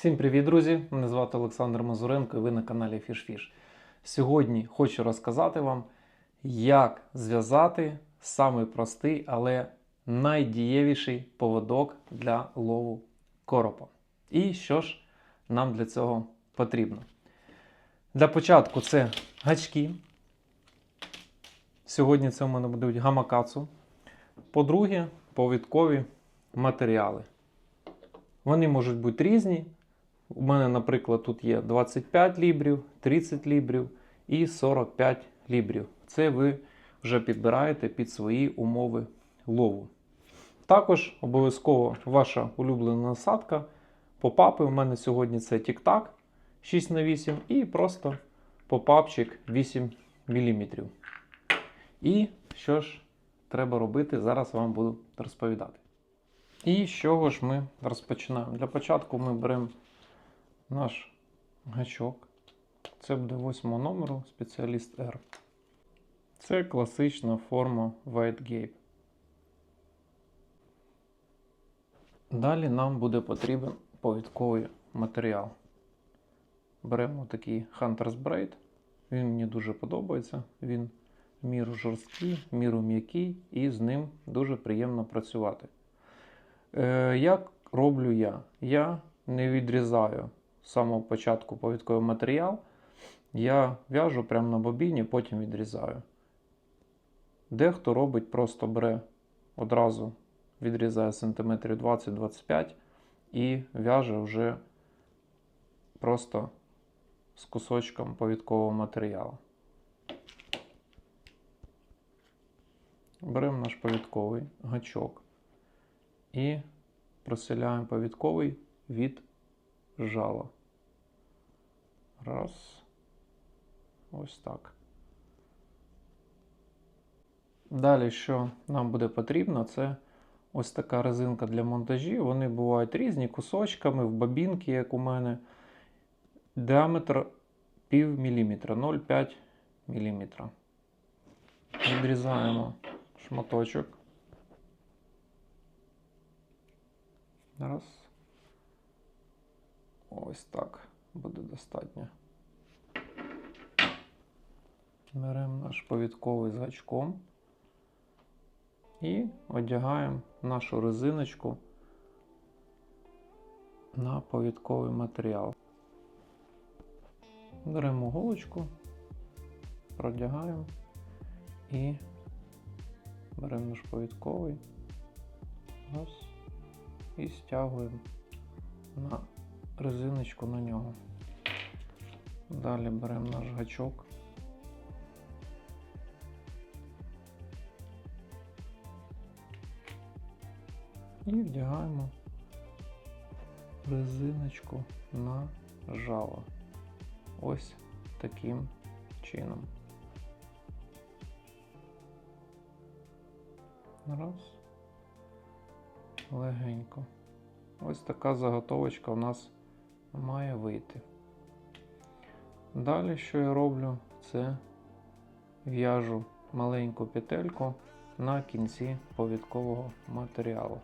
Всім привіт, друзі! Мене звати Олександр Мазуренко і ви на каналі FishFish. Сьогодні хочу розказати вам, як зв'язати самий простий, але найдієвіший поводок для лову коропа. І що ж нам для цього потрібно? Для початку це гачки. Сьогодні це у мене будуть гамакацу. По-друге, повідкові матеріали. Вони можуть бути різні. У мене, наприклад, тут є 25 лібрів, 30 лібрів і 45 лібрів. Це ви вже підбираєте під свої умови лову. Також обов'язково ваша улюблена насадка. Попапи у мене сьогодні це Тік-Так 6х8 і просто попапчик 8 мм. І що ж треба робити, зараз вам буду розповідати. І з чого ж ми розпочинаємо? Для початку ми беремо наш гачок. Це буде 8 номеру спеціаліст R. Це класична форма White Gape. Далі нам буде потрібен повідковий матеріал. Беремо такий Hunter's Braid. Він мені дуже подобається. Він міру жорсткий, міру м'який, і з ним дуже приємно працювати. Е, як роблю я? Я не відрізаю самого початку повідковий матеріал. Я в'яжу прямо на бобіні, потім відрізаю. Дехто робить, просто бере одразу відрізає сантиметрів 20-25 і в'яже вже просто з кусочком повідкового матеріалу. Беремо наш повідковий гачок і проселяємо повідковий від жала. Раз. Ось так. Далі, що нам буде потрібно, це ось така резинка для монтажів. Вони бувають різні кусочками, в бобінки, як у мене. Діаметр пів міліметра, 0,5 мм. Відрізаємо шматочок. Раз. Ось так буде достатньо. Беремо наш повідковий з гачком і одягаємо нашу резиночку на повідковий матеріал. Беремо голочку, продягаємо і беремо наш повідковий раз, і стягуємо на резиночку на нього. Далі беремо наш гачок. І вдягаємо резиночку на жало. Ось таким чином. Раз. Легенько. Ось така заготовочка у нас має вийти. Далі, що я роблю, це в'яжу маленьку петельку на кінці повідкового матеріалу.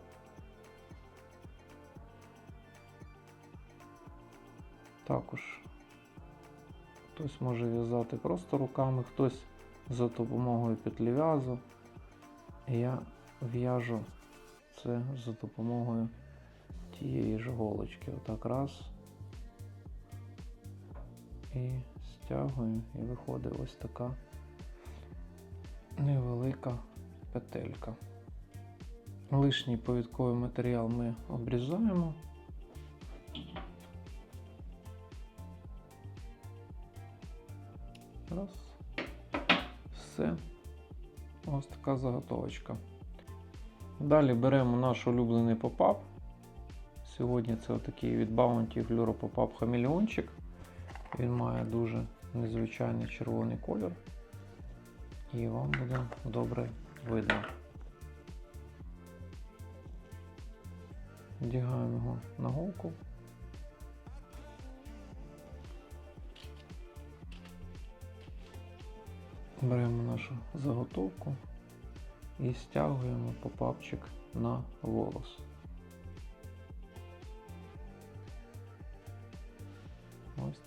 Також хтось може в'язати просто руками, хтось за допомогою петлів'язу. Я в'яжу це за допомогою тієї ж голочки. Отак раз. І стягую, і виходить ось така невелика петелька. Лишній повідковий матеріал ми обрізаємо. Раз. Все. Ось така заготовочка. Далі беремо наш улюблений попап. Сьогодні це такий від Bounty Fluoro Pop-Up хамелеончик. Він має дуже незвичайний червоний колір. І вам буде добре видно. Вдягаємо його на голку. Беремо нашу заготовку і стягуємо попапчик на волос.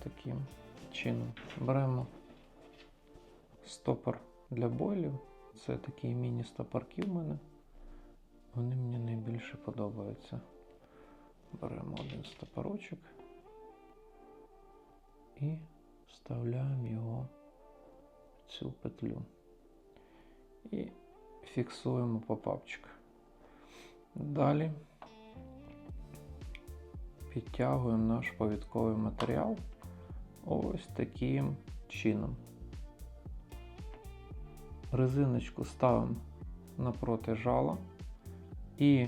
Таким чином. Беремо стопор для бойлів. Це такі міні-стопорки в мене. Вони мені найбільше подобаються. Беремо один стопорочок і вставляємо його в цю петлю. І фіксуємо попапчик. Далі підтягуємо наш повідковий матеріал ось таким чином. Резиночку ставимо напроти жала і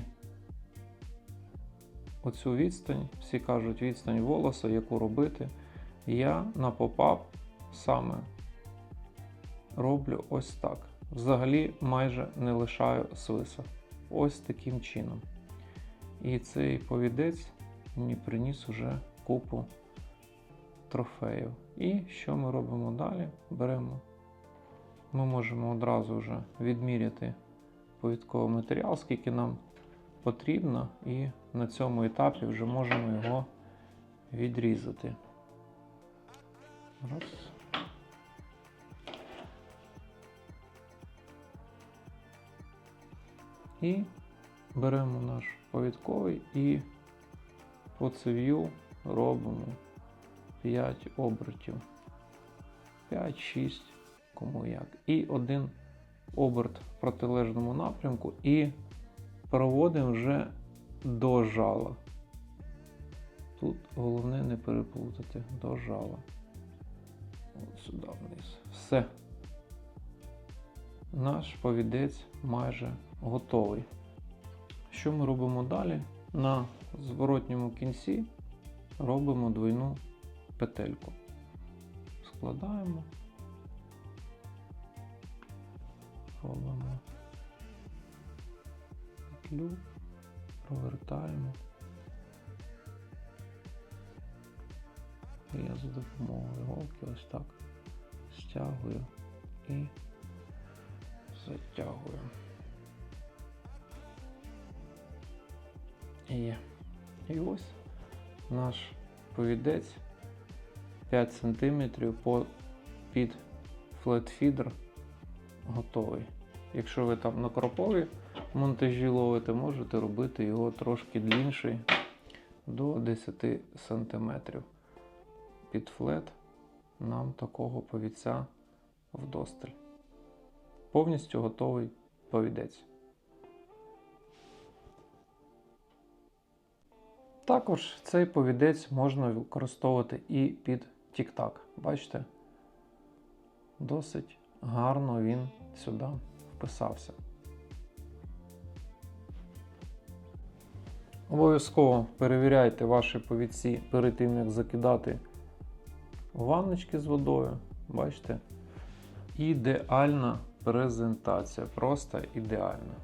оцю відстань, всі кажуть, відстань волоса, яку робити, я на попап саме роблю ось так. Взагалі майже не лишаю свиса. Ось таким чином. І цей повідець мені приніс уже купу трофеїв. І що ми робимо далі? Беремо. Ми можемо одразу вже відміряти повідковий матеріал, скільки нам потрібно, і на цьому етапі вже можемо його відрізати. Раз. І беремо наш повідковий і по цев'ю робимо 5 обертів. 5-6, кому як. І один оберт в протилежному напрямку і проводимо вже до жала. Тут головне не переплутати до жала. От сюди вниз. Все. Наш повідець майже готовий. Що ми робимо далі? На зворотньому кінці робимо двойну петельку. Складаємо, робимо петлю, провертаємо. І я за допомогою голки ось так стягую і затягую. Є. І ось наш повідець 5 см по, під флетфідер готовий. Якщо ви там на кропові монтажі ловите, можете робити його трошки длінший до 10 см. Під флет нам такого повідця вдосталь. Повністю готовий повідець. Також цей повідець можна використовувати і під тік-так. Бачите? Досить гарно він сюди вписався. Обов'язково перевіряйте ваші повідці перед тим, як закидати ванночки з водою. Бачите? Ідеальна презентація. Просто ідеальна.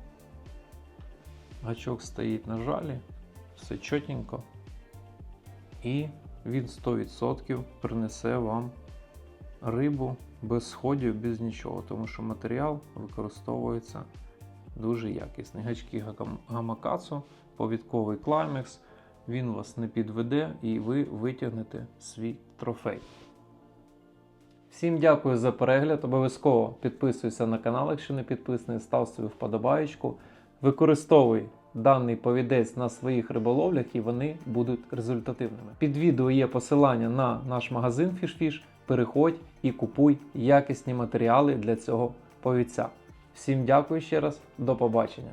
Гачок стоїть на жалі все чотенько. І він 100% принесе вам рибу без сходів, без нічого, тому що матеріал використовується дуже якісний. Гачки гамакацу, повідковий клаймекс, він вас не підведе і ви витягнете свій трофей. Всім дякую за перегляд. Обов'язково підписуйся на канал, якщо не підписаний, став собі вподобаєчку. Використовуй даний повідець на своїх риболовлях і вони будуть результативними. Під відео є посилання на наш магазин FishFish. Переходь і купуй якісні матеріали для цього повідця. Всім дякую ще раз, до побачення!